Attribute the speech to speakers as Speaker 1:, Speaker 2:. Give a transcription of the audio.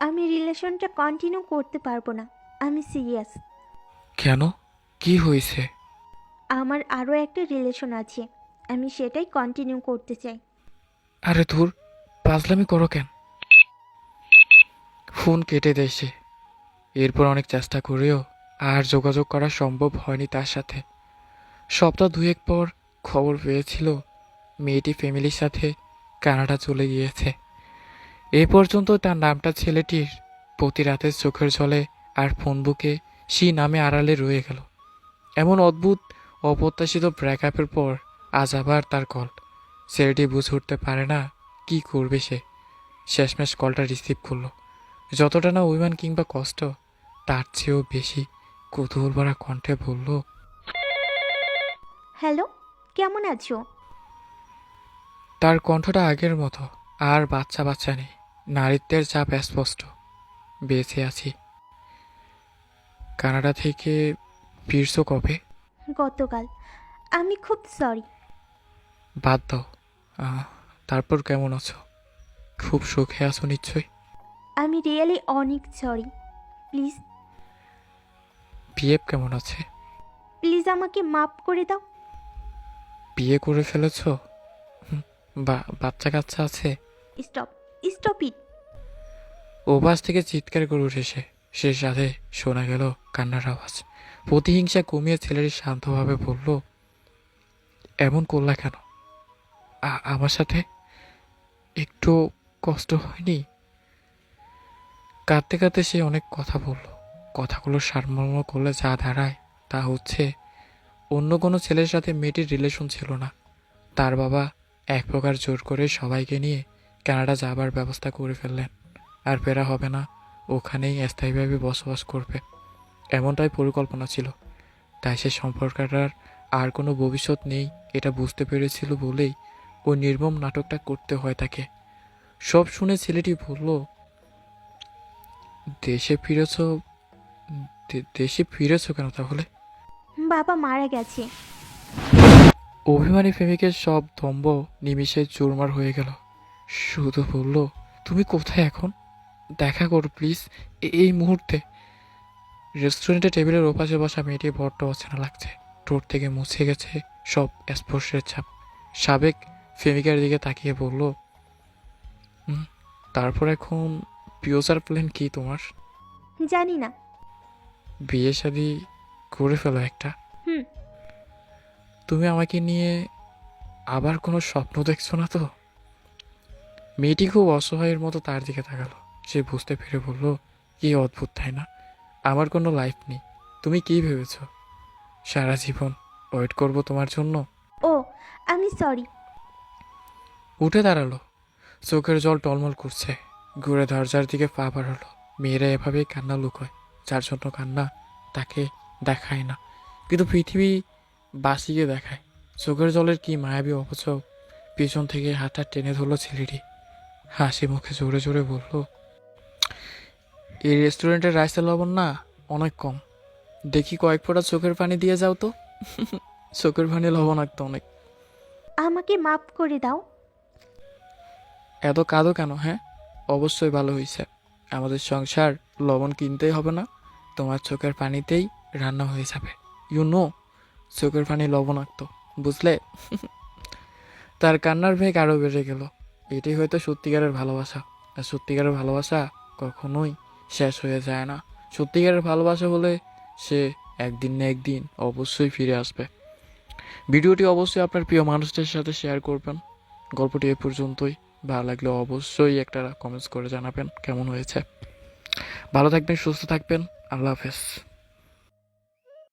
Speaker 1: আমি রিলেশনটা কন্টিনিউ করতে পারব না। আমি সিরিয়াস।
Speaker 2: কেন? কি হয়েছে?
Speaker 1: আমার আরও একটা রিলেশন আছে। আমি সেটাই কন্টিনিউ করতে চাই।
Speaker 2: আরে ধুর পাজলামি করো কেন? ফোন কেটে দেয় সে এরপর অনেক চেষ্টা করেও আর যোগাযোগ করা সম্ভব হয়নি তার সাথে। সপ্তাহ দুয়েক পর খবর পেয়েছিল মেয়েটি ফ্যামিলির সাথে কানাডা চলে গিয়েছে। এ পর্যন্ত তার নামটা ছেলেটির প্রতি রাতের চোখের জলে আর ফোন বুকে সেই নামে আড়ালে রয়ে গেল। এমন অদ্ভুত অপ্রত্যাশিত ব্রেকআপের পর আজ আবার তার কল ছেলেটি বুঝে উঠতে পারে না কি করবে সে। শেষমেশ কলটা রিসিভ করল। যতটা না অভিমান কিংবা কষ্ট তার চেয়েও বেশি কৌতূহল ভরা কণ্ঠে বলল
Speaker 1: হ্যালো কেমন আছো?
Speaker 2: তার কণ্ঠটা আগের মতো আর বাচ্চা বাচ্চা নেই। নারীত্বের চাপ স্পষ্ট। বেঁচে আছি। কানাডা থেকে ফিরছো কবে?
Speaker 1: গতকাল। আমি খুব সরি
Speaker 2: বাদ দাও। আহ, তারপর কেমন আছো? খুব সুখে আছো নিশ্চয়ই।
Speaker 1: আমি রিয়েলি অনেক সরি প্লিজ
Speaker 2: বিয়ে কেমন আছে?
Speaker 1: প্লিজ আমাকে মাফ করে দাও।
Speaker 2: বিয়ে করে ফেলেছ? হুম, বা বাচ্চা কাচ্চা আছে?
Speaker 1: Stop stop it.
Speaker 2: ওপাশ থেকে চিৎকার করে উঠেছে সে সাথে শোনা গেল কান্নার আওয়াজ। প্রতিহিংসা কমিয়ে ছেলেটি শান্তভাবে বলল, এমন করলা কেন? আমার সাথে একটু কষ্ট হয়নি? কাঁদতে কাঁদতে সে অনেক কথা বলল। কথাগুলো সারমর্ম করলে যা দাঁড়ায় তা হচ্ছে, অন্য কোনো ছেলের সাথে মেয়েটির রিলেশন ছিল না। তার বাবা এক প্রকার জোর করে সবাইকে নিয়ে কানাডা যাবার ব্যবস্থা করে ফেললেন। আর ফেরা হবে না। ওখানেই স্থায়ীভাবে বসবাস করবে। এমনটাই পরিকল্পনা ছিল। তাই সে সম্পর্কটার আর কোনো ভবিষ্যৎ নেই এটা বুঝতে পেরেছিল বলেই ওই নির্মম নাটকটা করতে হয় তাকে। সব শুনে ছেলেটি বলল দেশে ফিরেছ দেশে ফিরেছ কেন তাহলে?
Speaker 1: বাবা মারা গেছে।
Speaker 2: অভিমানী প্রেমিকের সব দম্ব নিমিষে চুরমার হয়ে গেল। শুধু বলল তুমি কোথায় এখন? দেখা করো প্লিজ এই মুহূর্তে। রেস্টুরেন্টে টেবিলের ওপাশে বসা মেয়েটি বড্ড অচেনা লাগছে। ঠোঁট থেকে মুছে গেছে সব স্পর্শের ছাপ। সাবেক প্রেমিকার দিকে তাকিয়ে বলল তারপর এখন ফিউচার প্ল্যান কি তোমার?
Speaker 1: জানি না।
Speaker 2: বিয়ে শাদি করে ফেলো একটা।
Speaker 1: হুম।
Speaker 2: তুমি আমাকে নিয়ে আবার কোনো স্বপ্ন দেখছ না তো? মেয়েটি খুব অসহায়ের মতো তার দিকে তাকালো। সে বুঝতে পেরে বলল কি অদ্ভুত তাই না? আমার কোনো লাইফ নেই। তুমি কি ভেবেছ? সারা জীবন ওয়েট করব তোমার জন্য?
Speaker 1: ও আমি সরি
Speaker 2: উঠে দাঁড়াল। চোখের জল টলমল করছে। ঘুরে দরজার দিকে পা বাড়ালো। মেয়েরা এভাবেই কান্না লুকোয় যার জন্য কান্না তাকে দেখায় না। কিন্তু পৃথিবী বাসিকে দেখায়। চোখের জলের কি মায়াবী অপচক পিছন থেকে হাতটা টেনে ধরলো ছেলেটি। হাসি মুখে জোরে জোরে বলল এই রেস্টুরেন্টের রাইসের লবণ না অনেক কম। দেখি কয়েক ফোঁটা চোখের পানি দিয়ে যাও তো। চোখের পানি লবণাক্ত অনেক।
Speaker 1: আমাকে মাফ করে দাও।
Speaker 2: এত কাঁদো কেন হ্যাঁ? অবশ্যই ভালো হয়েছে আমাদের সংসার লবণ কিনতেই হবে না তোমার চোখের পানিতেই রান্না হয়ে যাবে। ইউ নো চোখের পানি লবণাক্ত বুঝলে? তার কান্নার ভেগ আরও বেড়ে গেল। এটাই হয়তো সত্যিকারের ভালোবাসা। আর সত্যিকারের ভালোবাসা কখনোই শেষ হয়ে যায় না। সত্যিকারের ভালোবাসা হলে সে একদিন না একদিন অবশ্যই ফিরে আসবে। ভিডিওটি অবশ্যই আপনার প্রিয় মানুষদের সাথে শেয়ার করবেন। গল্পটি এ পর্যন্তই। ভালো লাগলে অবশ্যই একটা কমেন্টস করে জানাবেন কেমন হয়েছে। ভালো থাকবেন, সুস্থ থাকবেন। আল্লাহ হাফেজ।